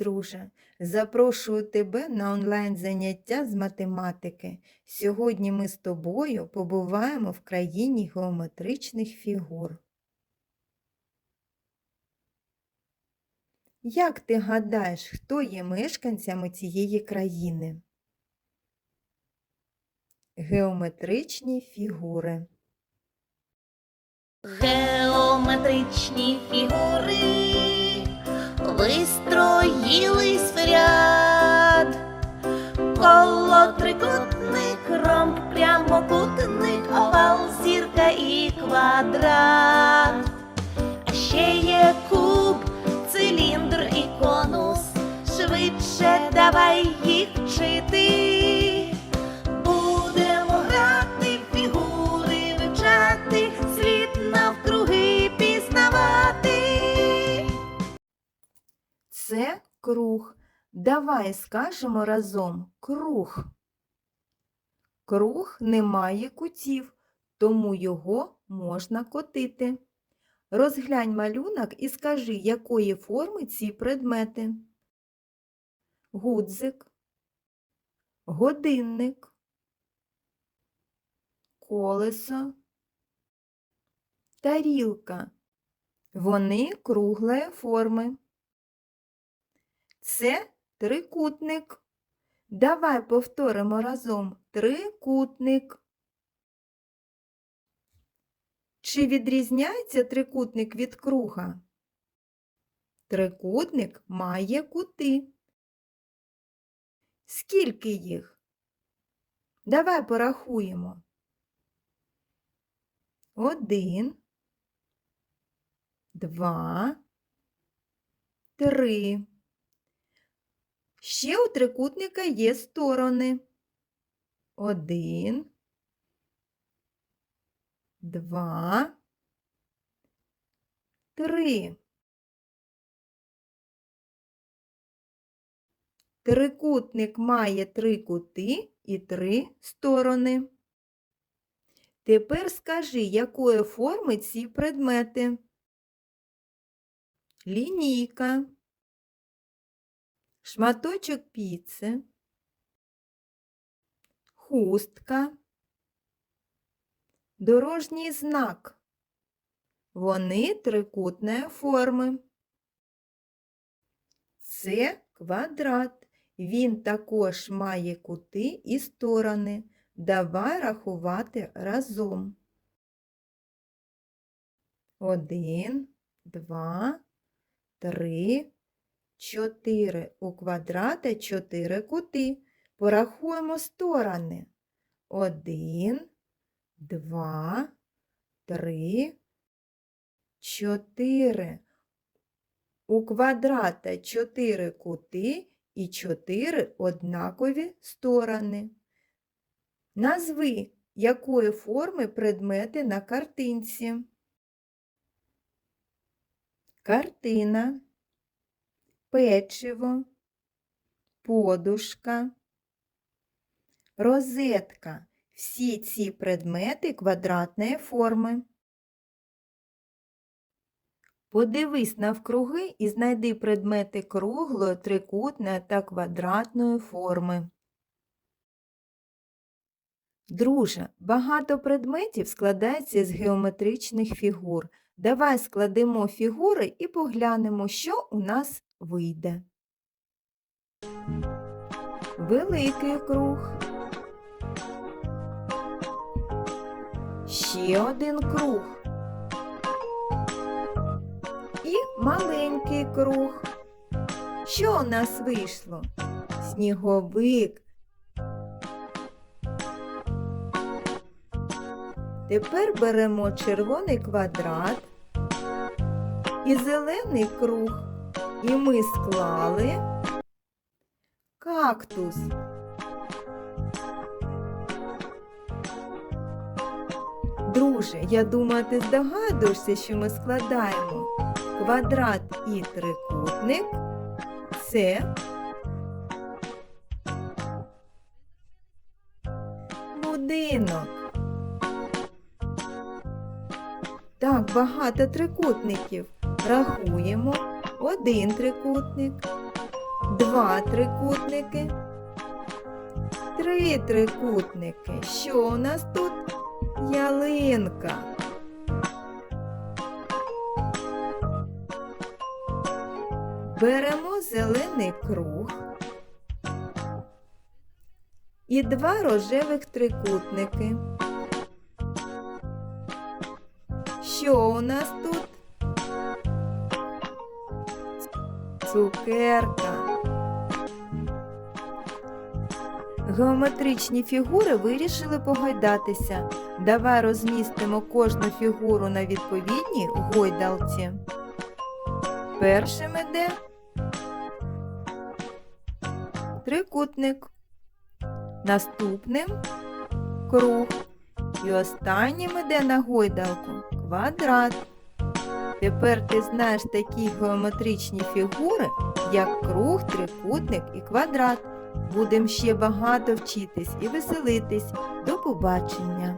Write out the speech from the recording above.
друже! Запрошую тебе на онлайн-заняття з математики. Сьогодні ми з тобою побуваємо в країні геометричних фігур. Як ти гадаєш, хто є мешканцями цієї країни? Геометричні фігури. Геометричні фігури вистроїлись в ряд. Коло трикутник, ромб, прямокутник, овал, зірка і квадрат. А ще є куб, циліндр і конус. Швидше давай їх круг. Давай скажемо разом круг. Круг не має кутів, тому його можна котити. Розглянь малюнок і скажи, якої форми ці предмети. Гудзик, годинник, колесо, тарілка. Вони круглої форми. Це трикутник. Давай повторимо разом трикутник. Чи відрізняється трикутник від круга? Трикутник має кути. Скільки їх? Давай порахуємо. Один, два, три. Ще у трикутника є сторони. Один, два, три. Трикутник має три кути і три сторони. Тепер скажи, якої форми ці предмети? Лінійка шматочок піци, хустка, дорожній знак. Вони трикутної форми. Це квадрат. Він також має кути і сторони. Давай рахувати разом. Один, два, три, 4 у квадрата 4 кути. Порахуємо сторони. 1, 2, 3, 4. У квадрата 4 кути і 4 однакові сторони. Назви, якої форми предмети на картинці. Картина печиво, подушка, розетка. Всі ці предмети квадратної форми. Подивись навкруги і знайди предмети круглої, трикутної та квадратної форми. Друже, багато предметів складається з геометричних фігур. Давай складемо фігури і поглянемо, що у нас вийде. Великий круг. Ще один круг. І маленький круг. Що у нас вийшло? Сніговик. Тепер беремо червоний квадрат і зелений круг. І ми склали кактус. Друже, я думаю, ти здогадуєшся, що ми складаємо квадрат і трикутник. Це будинок. Так, багато трикутників. Рахуємо. Один трикутник, два трикутники, три трикутники. Що у нас тут? Ялинка. Беремо зелений круг і два рожевих трикутники. Що у нас тут? Цукерка. Геометричні фігури вирішили погойдатися. Давай розмістимо кожну фігуру на відповідній гойдалці. Першим іде трикутник. Наступним круг. І останнім іде на гойдалку квадрат. Тепер ти знаєш такі геометричні фігури, як круг, трикутник і квадрат. Будемо ще багато вчитись і веселитись. До побачення!